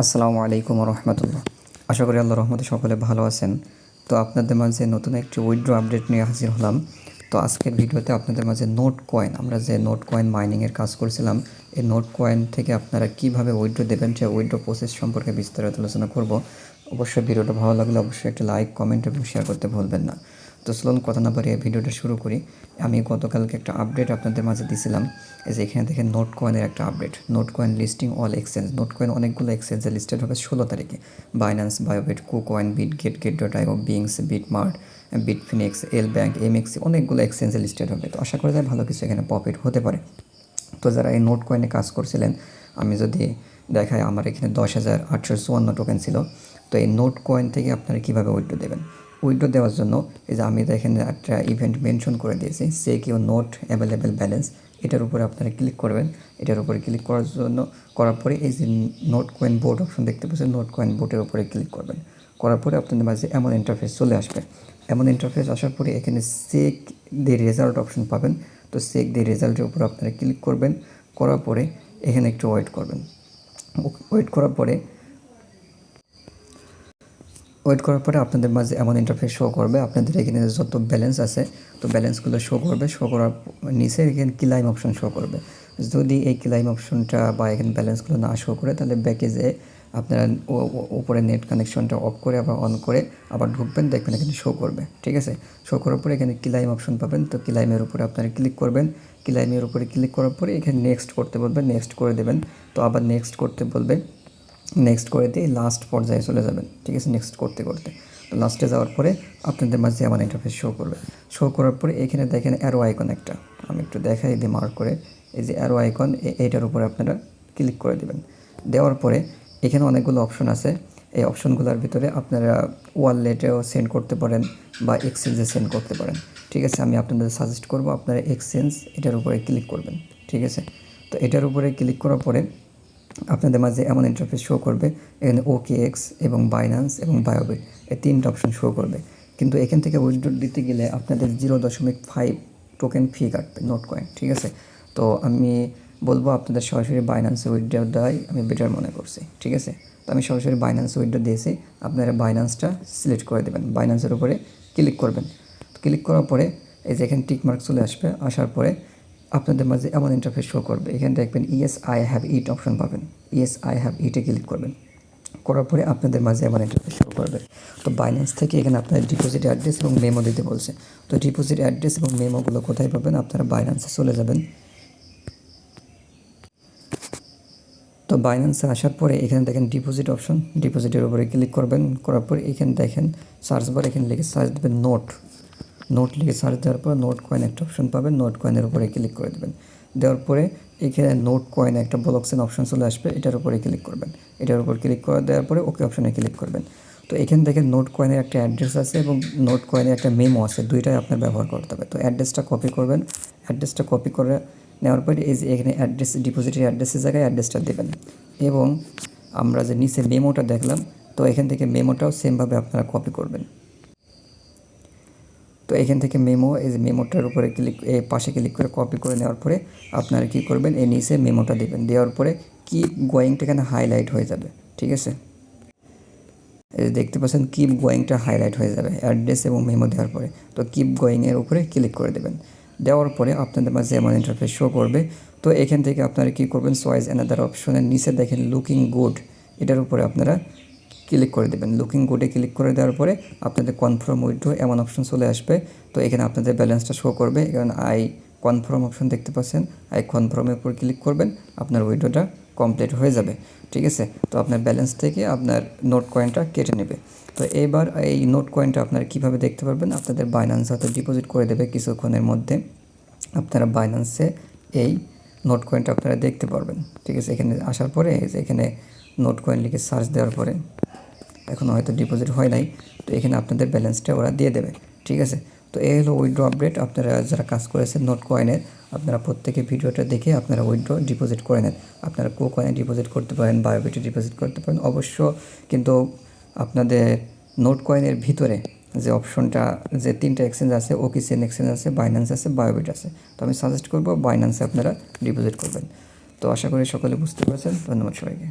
আসসালামু আলাইকুম রহমতুল্লাহ আশা করি আল্লাহ রহমতে সকলে ভালো আছেন। তো আপনাদের মাঝে নতুন একটি উইড্রো আপডেট নিয়ে হাজির হলাম। তো আজকের ভিডিওতে আপনাদের মাঝে নোট কয়েন আমরা যে নোট কয়েন মাইনিংয়ের কাজ করছিলাম, এই নোট কয়েন থেকে আপনারা কীভাবে উইড্রো দেবেন সে উইড্রো প্রসেস সম্পর্কে বিস্তারিত আলোচনা করব। অবশ্যই ভিডিওটা ভালো লাগলে অবশ্যই একটা লাইক কমেন্ট এবং শেয়ার করতে ভুলবেন না। তো চলুন কথা না বাড়িয়ে ভিডিওটা শুরু করি। আমি গতকালকে একটা আপডেট আপনাদের মাঝে দিছিলাম, এই যে এখানে দেখেন নোট কয়েনের একটা update note coin listing all exchange note coin অনেকগুলো এক্সচেঞ্জে লিস্টেড হবে ষোলো তারিখে। Binance Bybit KuCoin Bitget Gate dot IO BingX BitMart Bitfinex LBank MEXC অনেকগুলো এক্সচেঞ্জে লিস্টেড হবে। তো আশা করা যায় ভালো কিছু এখানে প্রফিট হতে পারে। তো যারা এই নোট কয়েনে কাজ করছিলেন, আমি যদি দেখাই, আমার এখানে দশ হাজার আটশো চুয়ান্ন টোকেন ছিল। তো এই নোট কয়েন থেকে আপনারা কীভাবে উইড্রো দেবেন? উইড্রো দেওয়ার জন্য এই যে আমি এখানে একটা ইভেন্ট মেনশন করে দিয়েছি, সে কেউ নোট অ্যাভেলেবেল ব্যালেন্স এটার উপরে আপনারা ক্লিক করবেন। এটার উপরে ক্লিক করার জন্য, করার পরে এই যে নোট কয়েন বোর্ড অপশন দেখতে পাচ্ছেন নোট কয়েন বোর্ডের উপরে ক্লিক করবেন। করার পরে আপনাদের মাঝে এমন ইন্টারফেস চলে আসবে। এমন ইন্টারফেস আসার পরে এখানে সেক দি রেজাল্ট অপশন পাবেন। তো সেক দি রেজাল্টের উপর আপনারা ক্লিক করবেন। করার পরে এখানে একটু ওয়েট করবেন। ওয়েট করার পরে ওয়েট করার পরে আপনাদের মাঝে এমন ইন্টারফেস শো করবে। আপনাদের এখানে যত ব্যালেন্স আছে, তো ব্যালেন্সগুলো শো করবে। শো করার নিচে এখানে ক্লাইম অপশন শো করবে। যদি এই ক্লাইম অপশনটা বা এখানে ব্যালেন্সগুলো না শো করে, তাহলে ব্যাকে যে আপনারা উপরে নেট কানেকশনটা অফ করে আবার অন করে আবার ঢুকবেন, দেখবেন এখানে শো করবে। ঠিক আছে? শো করার পরে এখানে ক্লাইম অপশন পাবেন। তো ক্লাইমের উপরে আপনারা ক্লিক করবেন। ক্লাইমের উপরে ক্লিক করার পরে এখানে নেক্সট করতে বলবেন। নেক্সট করে দেবেন। তো আবার নেক্সট করতে বলবে। নেক্সট করে দিয়ে লাস্ট পর্যায়ে চলে যাবেন। ঠিক আছে? নেক্সট করতে করতে। তো লাস্টে যাওয়ার পরে আপনাদের মাঝে আমার ইন্টারফেস শো করবে। শো করার পরে এখানে দেখেন অ্যারো আইকন একটা। আমি একটু দেখাই দিই মার্ক করে এই যে অ্যারো আইকন এইটার উপরে আপনারা ক্লিক করে দেবেন। দেওয়ার পরে এখানে অনেকগুলো অপশন আছে। এই অপশনগুলোর ভিতরে আপনারা ওয়ালেটেও সেন্ড করতে পারেন বা এক্সচেঞ্জে সেন্ড করতে পারেন। ঠিক আছে? আমি আপনাদের সাজেস্ট করব আপনারা এক্সচেঞ্জ এটার উপরে ক্লিক করবেন। ঠিক আছে? তো এটার উপরে ক্লিক করার পরে আপনাদের মাঝে এমন ইন্টারফেস শো করবে, এখানে ওকে এক্স এবং বাইন্যান্স এবং বায়োবিট এই তিনটা অপশন শো করবে। কিন্তু এখান থেকে উইথড্র দিতে গেলে আপনাদের জিরো দশমিক ফাইভ টোকেন ফি কাটবে নোট কয়েন ঠিক আছে? তো আমি বলব আপনাদের সরাসরি বাইন্যান্সে উইথড্র দেওয়াই আমি বেটার মনে করছি, ঠিক আছে? তো আমি সরাসরি বাইন্যান্সে উইথড্র দিয়েছি, আপনারা বাইন্যান্সটা সিলেক্ট করে দেবেন। বাইন্যান্সের উপরে ক্লিক করবেন। ক্লিক করার পরে এই যে এখানে টিক মার্ক চলে আসবে, আসার পরে আপনাদের মাঝে এমন ইন্টারফেস শো করবে। এখানে দেখবেন yes I have it option পাবেন। ইএস আই হ্যাভ ইটে ক্লিক করবেন। করার পরে আপনাদের মাঝে এমন ইন্টারফেস শো করবে। তো বাইন্যান্স থেকে এখানে আপনাদের ডিপোজিট অ্যাড্রেস এবং মেমো দিতে বলছে। তো ডিপোজিট অ্যাড্রেস এবং মেমোগুলো কোথায় পাবেন? আপনারা বাইন্যান্সে চলে যাবেন। তো বাইন্যান্সে আসার পরে এখানে দেখেন ডিপোজিট অপশন ডিপোজিটের উপরে ক্লিক করবেন। করার পরে এখানে দেখেন সার্চ বার এখানে লিখে সার্চ দেবেন নোট নোট লিখে সার্চ দেওয়ার পর নোট কয়েন একটা অপশন পাবেন, নোট কয়েনের উপরে ক্লিক করে দেবেন। দেওয়ার পরে এখানে নোট কয়েন একটা ব্লকসেন অপশন চলে আসবে, এটার উপরে ক্লিক করবেন। এটার উপর ক্লিক করে দেওয়ার পরে ওকে অপশনে ক্লিক করবেন। তো এখান থেকে নোট কয়েনের একটা অ্যাড্রেস আছে এবং নোট কয়েনের একটা মেমো আছে, দুইটাই আপনার ব্যবহার করতে হবে। তো অ্যাড্রেসটা কপি করবেন অ্যাড্রেসটা কপি করে নেওয়ার পরে এই যে এখানে অ্যাড্রেস ডিপোজিটের অ্যাড্রেসের জায়গায় অ্যাড্রেসটা দেবেন। এবং আমরা যে নিচে মেমোটা দেখলাম, তো এখান থেকে মেমোটাও সেমভাবে আপনারা কপি করবেন। তো এখান থেকে মেমো এই যে মেমোটার উপরে ক্লিক পাশে ক্লিক করে কপি করে নেওয়ার পরে আপনারা কী করবেন? এই নিচে মেমোটা দেবেন। দেওয়ার পরে কিপ গোয়িংটা এখানে হাইলাইট হয়ে যাবে, ঠিক আছে? এই দেখতে পাচ্ছেন কিপ গোয়িংটা হাইলাইট হয়ে যাবে অ্যাড্রেস এবং মেমো দেওয়ার পরে। তো কিপ গোয়িংয়ের উপরে ক্লিক করে দেবেন। দেওয়ার পরে আপনাদের মাঝে এমন ইন্টারফেস শো করবে। তো এখান থেকে আপনারা কী করবেন? সোয়াইজ অ্যানাদার অপশনের নিচে দেখেন লুকিং গুড এটার উপরে আপনারা ক্লিক করে দেবেন। লুকিং গুডে ক্লিক করে দেওয়ার পরে আপনাদের কনফার্ম উইড্রো এমন অপশন চলে আসবে। তো এখানে আপনাদের ব্যালেন্সটা শো করবে। কারণ আই কনফার্ম অপশন দেখতে পাচ্ছেন। আই কনফার্মের উপর ক্লিক করবেন। আপনার উইড্রোটা কমপ্লিট হয়ে যাবে। ঠিক আছে? তো আপনার ব্যালেন্স থেকে আপনার নোট কয়েনটা কেটে নেবে। তো এবার এই নোট কয়েনটা আপনারা কীভাবে দেখতে পারবেন? আপনাদের বাইন্যান্স হয়তো ডিপোজিট করে দেবে কিছুক্ষণের মধ্যে। আপনারা বাইন্যান্সে এই নোট কয়েনটা আপনারা দেখতে পারবেন। ঠিক আছে? এখানে আসার পরে এখানে নোট কয়েন লিখে সার্চ দেওয়ার পরে এখনও হয়তো ডিপোজিট হয় নাই, তো এখানে আপনাদের ব্যালেন্সটা ওরা দিয়ে দেবে, ঠিক আছে? তো এই হলো উইড্রো আপডেট আপনারা যারা কাজ করেছেন নোট কয়েনের আপনারা প্রত্যেকে ভিডিওটা দেখে আপনারা উইড্রো ডিপোজিট করে নেন। আপনারা কো কয়েনে ডিপোজিট করতে পারেন বায়োবিটে ডিপোজিট করতে পারেন, অবশ্য কিন্তু আপনাদের নোট কয়েনের ভিতরে যে অপশনটা যে তিনটা এক্সচেঞ্জ আছে ওকিসেন এক্সচেঞ্জ আছে বাইন্যান্স আছে বায়োবিট আছে, তো আমি সাজেস্ট করব বাইন্যান্সে আপনারা ডিপোজিট করবেন। তো আশা করি সকলে বুঝতে পেরেছেন, ধন্যবাদ সবাইকে।